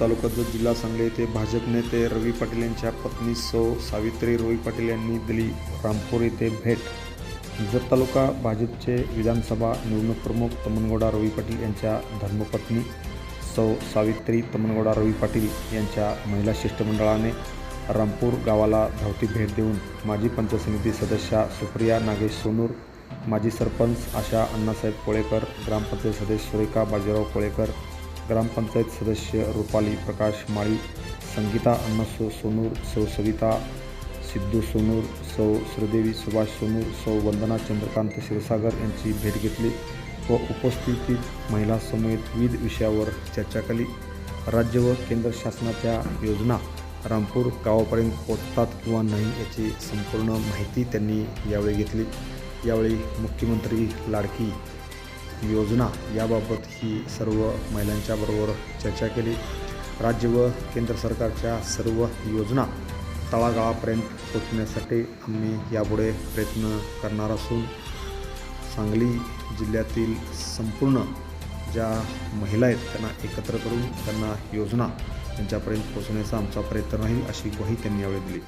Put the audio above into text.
तालुका जत जिल्हा सांगली येथे भाजप नेते रवी पाटील यांच्या पत्नी सौ सावित्री रवी पाटील यांनी दिली रामपूर येथे भेट. जत तालुका भाजपचे विधानसभा निवडणूक प्रमुख तमनगौडा रवी पाटील यांच्या धर्मपत्नी सौ सावित्री तमनगौडा रवी पाटील यांच्या महिला शिष्टमंडळाने रामपूर गावाला धावती भेट देऊन माजी पंचायत समिती सदस्या सुप्रिया नागेश सोनूर माजी सरपंच आशा अण्णासाहेब कोळेकर ग्रामपंचायत सदस्य सुरेखा बाजीराव कोळेकर ग्रामपंचायत सदस्य रुपाली प्रकाश माळी संगीता अण्णासो सोनूर सौ सविता सिद्धू सोनूर सौ श्रीदेवी सुभाष सोनूर सौ वंदना चंद्रकांत क्षीरसागर यांची भेट घेतली व उपस्थितीत महिलासमवेत विविध विषयावर चर्चा केली. राज्य व केंद्र शासनाच्या योजना रामपूर गावापर्यंत पोचतात किंवा नाही याची संपूर्ण माहिती त्यांनी यावेळी घेतली. यावेळी मुख्यमंत्री लाडकी योजना याबाबत ही सर्व महिलांच्याबरोबर चर्चा केली. राज्य व केंद्र सरकारच्या सर्व योजना तळागाळापर्यंत पोचण्यासाठी आम्ही यापुढे प्रयत्न करणार असून सांगली जिल्ह्यातील संपूर्ण ज्या महिला आहेत त्यांना एकत्र करून त्यांना योजना त्यांच्यापर्यंत पोहोचण्याचा आमचा प्रयत्न राहील अशी ग्वाही त्यांनी यावेळी दिली.